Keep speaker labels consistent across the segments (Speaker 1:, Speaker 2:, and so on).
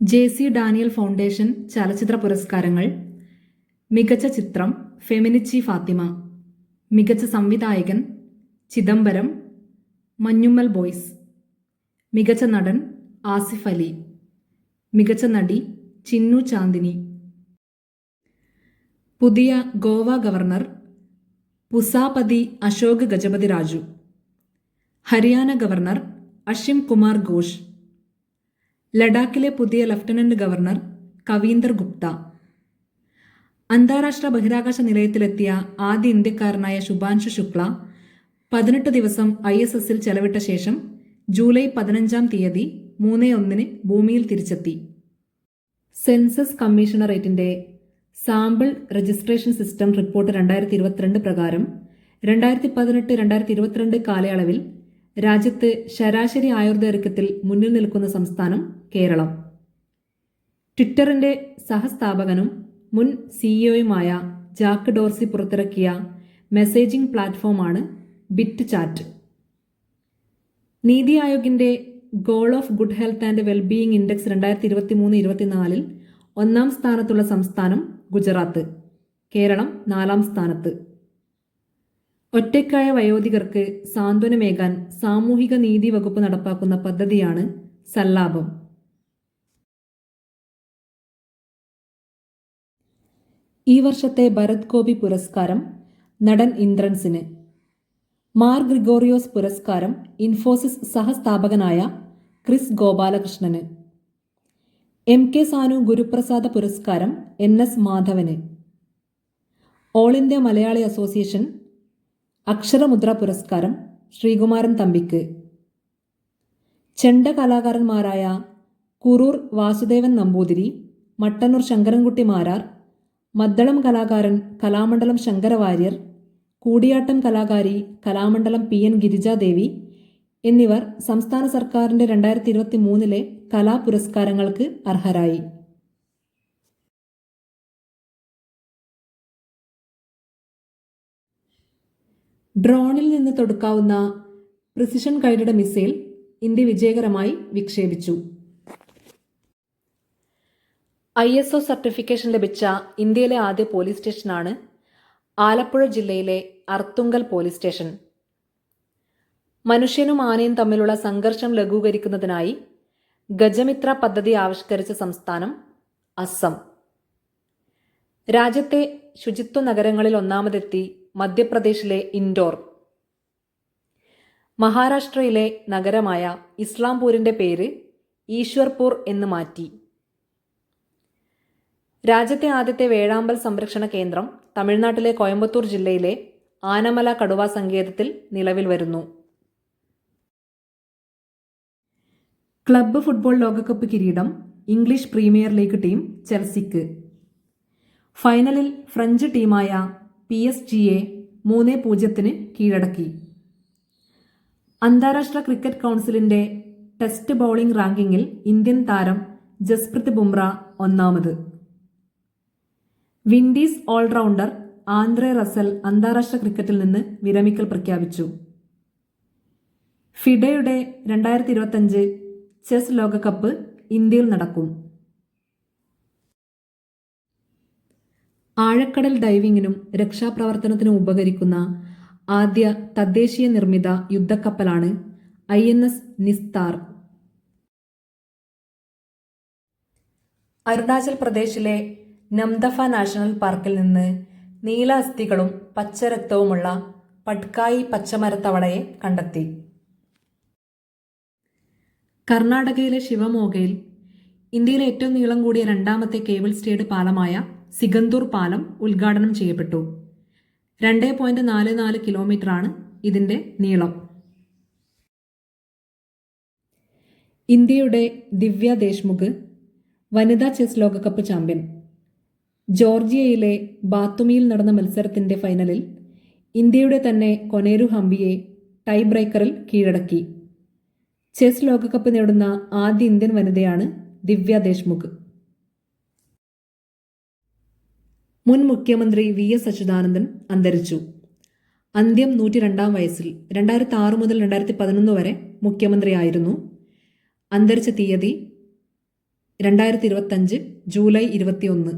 Speaker 1: J C Daniel foundation ചലച്ചിത്ര പുരസ്കാരങ്ങൾ മികച്ച ചിത്രം ഫെമിനിച്ചി ഫാത്തിമ മികച്ച സംവിധായകൻ ചിദംബരം മഞ്ഞുമ്മൽ ബോയ്സ് മികച്ച നടൻ ആസിഫ് അലി മികച്ച നടി ചിന്നു ചാന്ദിനി. പുതിയ ഗോവ ഗവർണർ പുസാപതി അശോക് ഗജപതി രാജു. ഹരിയാന ഗവർണർ അഷിം കുമാർ ഘോഷ്. ലഡാക്കിലെ പുതിയ ലഫ്റ്റനന്റ് ഗവർണർ കവീന്ദർ ഗുപ്ത. അന്താരാഷ്ട്ര ബഹിരാകാശ നിലയത്തിലെത്തിയ ആദ്യ ഇന്ത്യക്കാരനായ ശുഭാൻഷു ശുക്ല പതിനെട്ട് ദിവസം ഐ എസ് എസിൽ ചെലവിട്ട ശേഷം ജൂലൈ പതിനഞ്ചാം തീയതി മൂന്ന് ഒന്നിന് ഭൂമിയിൽ തിരിച്ചെത്തി. സെൻസസ് കമ്മീഷണറേറ്റിന്റെ സാമ്പിൾ രജിസ്ട്രേഷൻ സിസ്റ്റം റിപ്പോർട്ട് രണ്ടായിരത്തി ഇരുപത്തിരണ്ട് പ്രകാരം രണ്ടായിരത്തി പതിനെട്ട് രണ്ടായിരത്തി ഇരുപത്തിരണ്ട് കാലയളവിൽ രാജ്യത്ത് ശരാശരി ആയുർദൈർഘ്യത്തിൽ മുന്നിൽ നിൽക്കുന്ന സംസ്ഥാനം കേരളം. ട്വിറ്ററിന്റെ സഹസ്ഥാപകനും മുൻ സിഇഒയുമായ ജാക്ക് ഡോർസി പുറത്തിറക്കിയ മെസ്സേജിംഗ് പ്ലാറ്റ്ഫോമാണ് bit chat NITI ആയോഗിന്റെ goal of good health and wellbeing index രണ്ടായിരത്തി ഇരുപത്തി മൂന്ന് ഇരുപത്തിനാലിൽ ഒന്നാം സ്ഥാനത്തുള്ള സംസ്ഥാനം ഗുജറാത്ത്. കേരളം നാലാം സ്ഥാനത്ത്. ഒറ്റയ്ക്കായ വയോധികർക്ക് സാന്ത്വനമേകാൻ സാമൂഹിക നീതി വകുപ്പ് നടപ്പാക്കുന്ന പദ്ധതിയാണ് സല്ലാപം. ഈ വർഷത്തെ ഭരത് ഗോപി പുരസ്കാരം നടൻ ഇന്ദ്രൻസിന്. മാർ ഗ്രിഗോറിയോസ് പുരസ്കാരം ഇൻഫോസിസ് സഹസ്ഥാപകനായ ക്രിസ് ഗോപാലകൃഷ്ണന്. എം കെ സാനു ഗുരുപ്രസാദ പുരസ്കാരം N S Madhavan. All India Malayali association Aksharamudra പുരസ്കാരം ശ്രീകുമാരൻ തമ്പിക്ക്. ചെണ്ട കലാകാരന്മാരായ കുറൂർ വാസുദേവൻ നമ്പൂതിരി മട്ടന്നൂർ ശങ്കരൻകുട്ടി മാരാർ മദ്ദളം കലാകാരൻ കലാമണ്ഡലം ശങ്കരവാര്യർ കൂടിയാട്ടം കലാകാരി കലാമണ്ഡലം പി എൻ ഗിരിജാദേവി എന്നിവർ സംസ്ഥാന സർക്കാരിന്റെ രണ്ടായിരത്തി ഇരുപത്തി മൂന്നിലെ കലാപുരസ്കാരങ്ങൾക്ക് അർഹരായി. ഡ്രോണിൽ നിന്ന് തൊടുക്കാവുന്ന പ്രിസിഷൻ ഗൈഡഡ് മിസൈൽ ഇന്ത്യ വിജയകരമായി വിക്ഷേപിച്ചു. ഐ എസ് ഒ സർട്ടിഫിക്കേഷൻ ലഭിച്ച ഇന്ത്യയിലെ ആദ്യ പോലീസ് സ്റ്റേഷനാണ് ആലപ്പുഴ ജില്ലയിലെ അർത്തുങ്കൽ പോലീസ് സ്റ്റേഷൻ. മനുഷ്യനും ആനയും തമ്മിലുള്ള സംഘർഷം ലഘൂകരിക്കുന്നതിനായി ഗജമിത്ര പദ്ധതി ആവിഷ്കരിച്ച സംസ്ഥാനം അസം. രാജ്യത്തെ ശുചിത്വ നഗരങ്ങളിൽ ഒന്നാമതെത്തി മധ്യപ്രദേശിലെ ഇൻഡോർ. മഹാരാഷ്ട്രയിലെ നഗരമായ ഇസ്ലാംപൂരിന്റെ പേര് ഈശ്വർപൂർ എന്ന് മാറ്റി. രാജ്യത്തെ ആദ്യത്തെ വേഴാമ്പൽ സംരക്ഷണ കേന്ദ്രം തമിഴ്നാട്ടിലെ കോയമ്പത്തൂർ ജില്ലയിലെ ആനമല കടുവ സങ്കേതത്തിൽ നിലവിൽ വരുന്നു. ക്ലബ്ബ് ഫുട്ബോൾ ലോകകപ്പ് കിരീടം ഇംഗ്ലീഷ് പ്രീമിയർ ലീഗ് ടീം ചെൽസിക്ക്. ഫൈനലിൽ ഫ്രഞ്ച് ടീമായ പി എസ് ജിയെ മൂന്ന് പൂജ്യത്തിന് കീഴടക്കി. അന്താരാഷ്ട്ര ക്രിക്കറ്റ് കൗൺസിലിന്റെ ടെസ്റ്റ് ബൌളിംഗ് റാങ്കിങ്ങിൽ ഇന്ത്യൻ താരം ജസ്പ്രീത് ബുംറ ഒന്നാമത്. വിൻഡീസ് ഓൾറൗണ്ടർ ആന്ദ്രെ റസൽ അന്താരാഷ്ട്ര ക്രിക്കറ്റിൽ നിന്ന് വിരമിക്കൽ പ്രഖ്യാപിച്ചു. ഫിഡയുടെ രണ്ടായിരത്തി ഇരുപത്തഞ്ച് ചെസ് ലോകകപ്പ് ഇന്ത്യയിൽ നടക്കും. ആഴക്കടൽ ഡൈവിങ്ങിനും രക്ഷാപ്രവർത്തനത്തിനും ഉപകരിക്കുന്ന ആദ്യ തദ്ദേശീയ നിർമ്മിത യുദ്ധക്കപ്പലാണ് I N S Nistar. Arunachal പ്രദേശിലെ നംദഫ നാഷണൽ പാർക്കിൽ നിന്ന് നീല അസ്ഥികളും പച്ചരക്തവുമുള്ള പട്കായി പച്ചമരത്തവളയെ കണ്ടെത്തി. കർണാടകയിലെ ശിവമോഗയിൽ ഇന്ത്യയിലെ ഏറ്റവും നീളം കൂടിയ രണ്ടാമത്തെ കേബിൾ സ്റ്റേഡ് പാലമായ സിഗന്തൂർ പാലം ഉദ്ഘാടനം ചെയ്യപ്പെട്ടു. രണ്ട് പോയിന്റ് നാല് നാല് കിലോമീറ്ററാണ് ഇതിന്റെ നീളം. ഇന്ത്യയുടെ ദിവ്യ ദേശ്മുഖ് വനിതാ ചെസ് ലോകകപ്പ് ചാമ്പ്യൻ. ജോർജിയയിലെ ബാത്തുമിയിൽ നടന്ന മത്സരത്തിന്റെ ഫൈനലിൽ ഇന്ത്യയുടെ തന്നെ കൊനേരു ഹംബിയെ ടൈ ബ്രേക്കറിൽ കീഴടക്കി. ചെസ് ലോകകപ്പ് നേടുന്ന ആദ്യ ഇന്ത്യൻ വനിതയാണ് ദിവ്യ ദേശ്മുഖ്. മുൻ മുഖ്യമന്ത്രി വി എസ് അച്യുതാനന്ദൻ അന്തരിച്ചു. അന്ത്യം നൂറ്റി രണ്ടാം വയസ്സിൽ രണ്ടായിരത്തി ആറ് മുതൽ രണ്ടായിരത്തി പതിനൊന്ന് വരെ മുഖ്യമന്ത്രിയായിരുന്നു അന്തരിച്ച തീയതി രണ്ടായിരത്തി ഇരുപത്തഞ്ച് ജൂലൈ ഇരുപത്തിയൊന്ന്.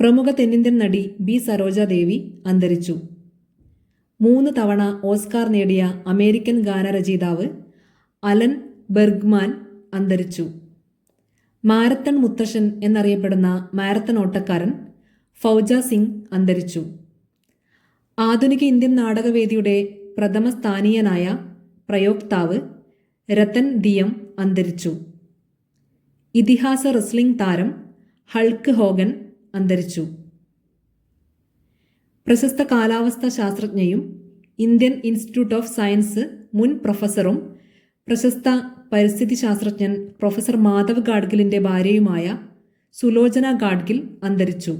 Speaker 1: പ്രമുഖ തെന്നിന്ത്യൻ നടി ബി സരോജാദേവി അന്തരിച്ചു. മൂന്ന് തവണ ഓസ്കാർ നേടിയ അമേരിക്കൻ ഗാനരചയിതാവ് അലൻ ബെർഗ്മാൻ അന്തരിച്ചു. മാരത്തൺ മുത്തശ്ശൻ എന്നറിയപ്പെടുന്ന മാരത്തൺ ഓട്ടക്കാരൻ ഫൗജ സിംഗ് അന്തരിച്ചു. ആധുനിക ഇന്ത്യൻ നാടകവേദിയുടെ പ്രഥമ സ്ഥാനീയനായ പ്രയോക്താവ് രത്തൻ ദിയം അന്തരിച്ചു. ഇതിഹാസ റെസ്ലിംഗ് താരം ഹൾക്ക് ഹോഗൻ അന്തരിച്ചു. പ്രശസ്ത കാലാവസ്ഥാ ശാസ്ത്രജ്ഞയും ഇന്ത്യൻ ഇൻസ്റ്റിറ്റ്യൂട്ട് ഓഫ് സയൻസ് മുൻ പ്രൊഫസറും പ്രശസ്ത പരിസ്ഥിതി ശാസ്ത്രജ്ഞൻ പ്രൊഫസർ മാധവ് ഗാഡ്ഗിലിന്റെ ഭാര്യയുമായ സുലോചന ഗാഡ്ഗിൽ അന്തരിച്ചു.